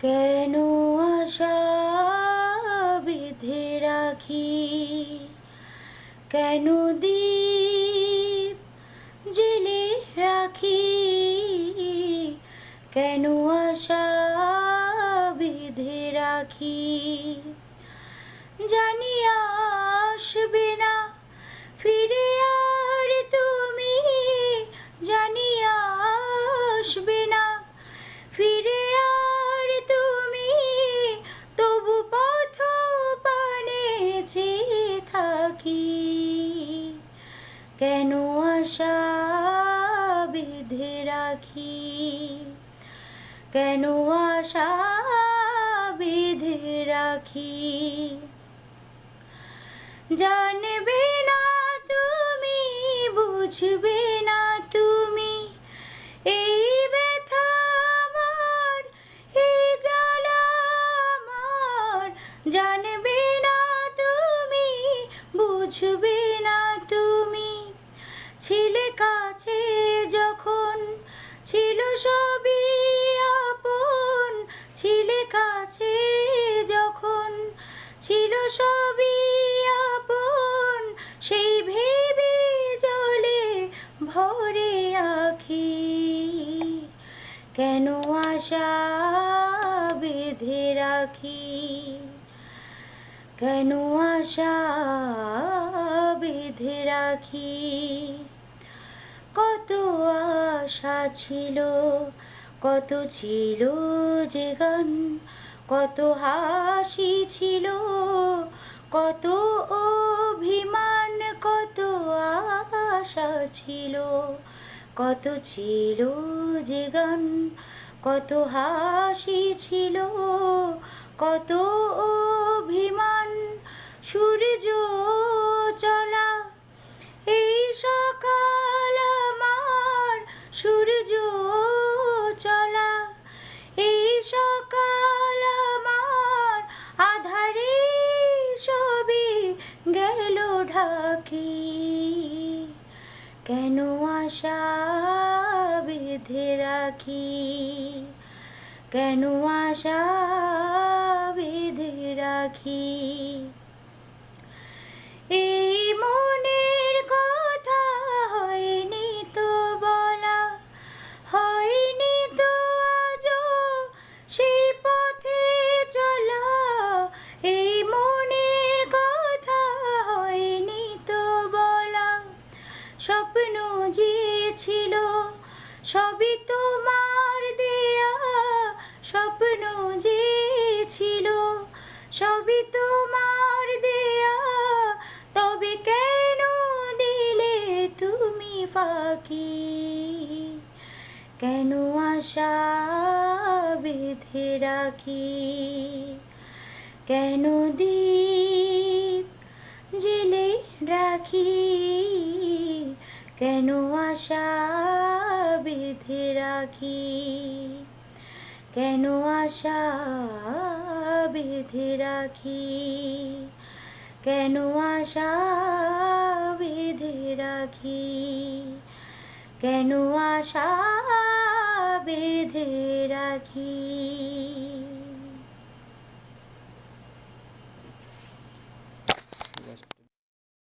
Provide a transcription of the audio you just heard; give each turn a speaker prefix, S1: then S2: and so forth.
S1: কেন আশা বেঁধে রাখি? কেন দীপ জেলে রাখি? কেন আশা বেঁধে রাখি? জানি আসবে না কেন আশা বিধে রাখি? কেন আশা বিধে রাখি? জানবে না তুমি বুঝবে সবই আপন, সেই ভেবে জলে ভরে আখি। কেন আশা বেঁধে রাখি? কেন আশা বেঁধে রাখি? কত আশা ছিল, কত ছিল যে গান, কত হাসি ছিল কত অভিমান, কত আশা ছিল, কত ছিল যে গান, কত হাসি ছিল, কত অভিমান, সূর্য চলা ঢাকি কেন আশা বেঁধে রাখি? কেন আশা বেঁধে রাখি? স্বপ্ন যে ছিল, সবই তোমার দেয়া। স্বপ্ন যে ছিল, সবই তোমার দেয়া। তবে কেন দিলে তুমি ফাঁকি? কেন আশা বেঁধে রাখি? কেন দীপ জেলে রাখি? কেন আশা বেঁধে রাখি? কেন আশা বেঁধে রাখি? কেন আশা বেঁধে রাখি? কেন আশা বেঁধে রাখি?